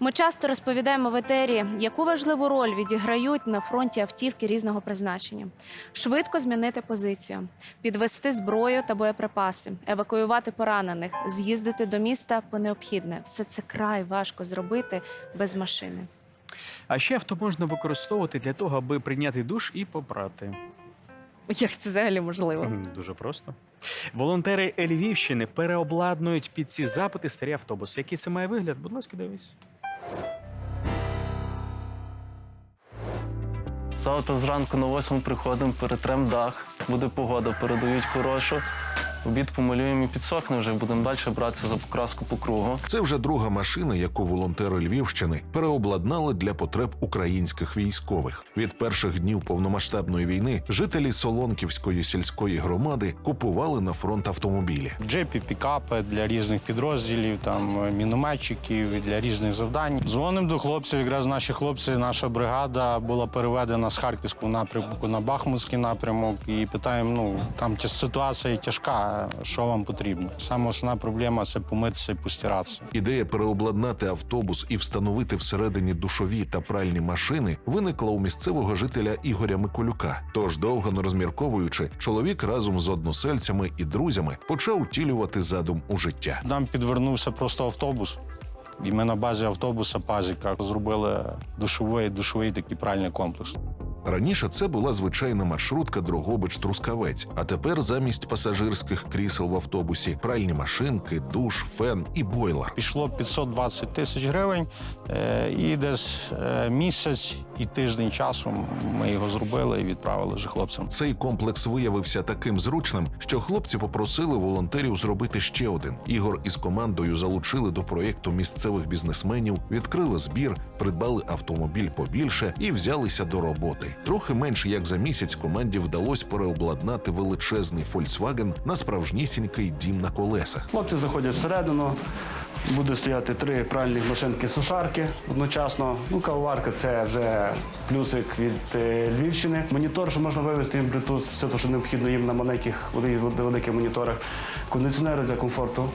Ми часто розповідаємо в етері, яку важливу роль відіграють на фронті автівки різного призначення: швидко змінити позицію, підвести зброю та боєприпаси, евакуювати поранених, з'їздити до міста по необхідне. Все це край важко зробити без машини. А ще авто можна використовувати для того, аби прийняти душ і попрати. Як це взагалі можливо? Дуже просто. Волонтери Львівщини переобладнують під ці запити старі автобуси. Який це має вигляд? Будь ласка, дивись. Завтра зранку на 8 приходимо, перетрем дах, буде погода, передають хорошу. Обід помалюємо і підсохне вже, будемо далі братися за покраску по кругу. Це вже друга машина, яку волонтери Львівщини переобладнали для потреб українських військових. Від перших днів повномасштабної війни жителі Солонківської сільської громади купували на фронт автомобілі. Джипі, пікапи для різних підрозділів, там е, мінометчиків для різних завдань. Дзвонимо до хлопців. Якраз наші хлопці, наша бригада була переведена з Харківського напрямку на Бахмутський напрямок. І питаємо: ну там ситуація тяжка. Що вам потрібно? Саме основна проблема це помитися і постиратися. Ідея переобладнати автобус і встановити всередині душові та пральні машини виникла у місцевого жителя Ігоря Миколюка. Тож, довго не розмірковуючи, чоловік разом з односельцями і друзями почав втілювати задум у життя. Нам підвернувся просто автобус. І ми на базі автобуса Пазіка зробили душовий, душовий такий пральний комплекс. Раніше це була звичайна маршрутка Дрогобич-Трускавець, а тепер замість пасажирських крісел в автобусі пральні машинки, душ, фен і бойлер. Пішло 520 тисяч гривень, е, і десь е, місяць і тиждень часу ми його зробили і відправили вже хлопцям. Цей комплекс виявився таким зручним, що хлопці попросили волонтерів зробити ще один. Ігор із командою залучили до проєкту місцевих бізнесменів, відкрили збір, придбали автомобіль побільше і взялися до роботи. Трохи менше як за місяць команді вдалося переобладнати величезний Volkswagen на справжнісінький дім на колесах. Хлопці заходять всередину. Буде стояти три пральні машинки сушарки одночасно. Ну, кавоварка це вже плюсик від е, Львівщини. Монітор, що можна вивести їм Bluetooth, все те, що необхідно їм на маленьких вели- великих моніторах. Кондиціонери для комфорту.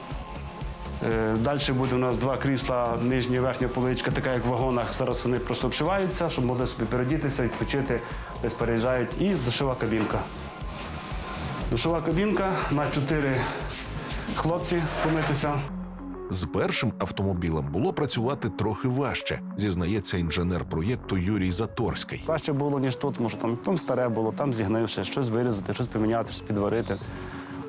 Е, Далі буде у нас два крісла, нижня і верхня поличка, така як в вагонах. Зараз вони просто обшиваються, щоб могли собі передітися, відпочити, десь переїжджають. І душова кабінка. Душова кабінка на чотири хлопці помитися. З першим автомобілем було працювати трохи важче, зізнається інженер проєкту Юрій Заторський. Важче було, ніж тут, може там, там старе було, там зігнився, щось вирізати, щось поміняти, щось підварити.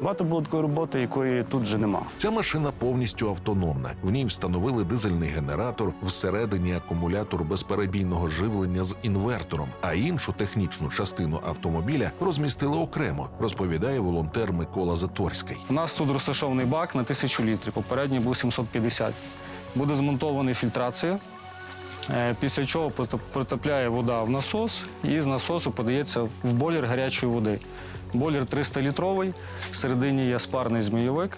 Багато було такої роботи, якої тут вже нема. Ця машина повністю автономна. В ній встановили дизельний генератор, всередині акумулятор безперебійного живлення з інвертором, а іншу технічну частину автомобіля розмістили окремо, розповідає волонтер Микола Заторський. У нас тут розташований бак на 1000 літрів, попередній був 750. Буде змонтований фільтрація, е, після чого потрапляє вода в насос і з насосу подається в бойлер гарячої води. Бойлер 300-літровий, всередині є спарний змійовик,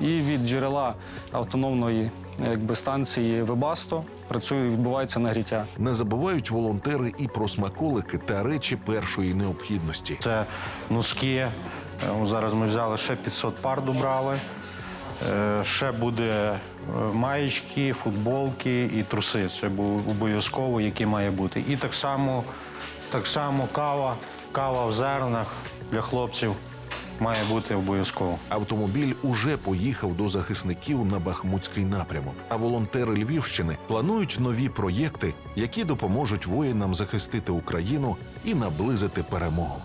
і від джерела автономної якби, станції Вебасто працює, відбувається нагріття. Не забувають волонтери і про смаколики та речі першої необхідності. Це носки. Е, Зараз ми взяли ще 500 пар добрали. Е, Ще буде е, маєчки, футболки і труси. Це обов'язково, які має бути. І так само, так само кава, кава в зернах для хлопців має бути обов'язково. Автомобіль уже поїхав до захисників на Бахмутський напрямок. А волонтери Львівщини планують нові проєкти, які допоможуть воїнам захистити Україну і наблизити перемогу.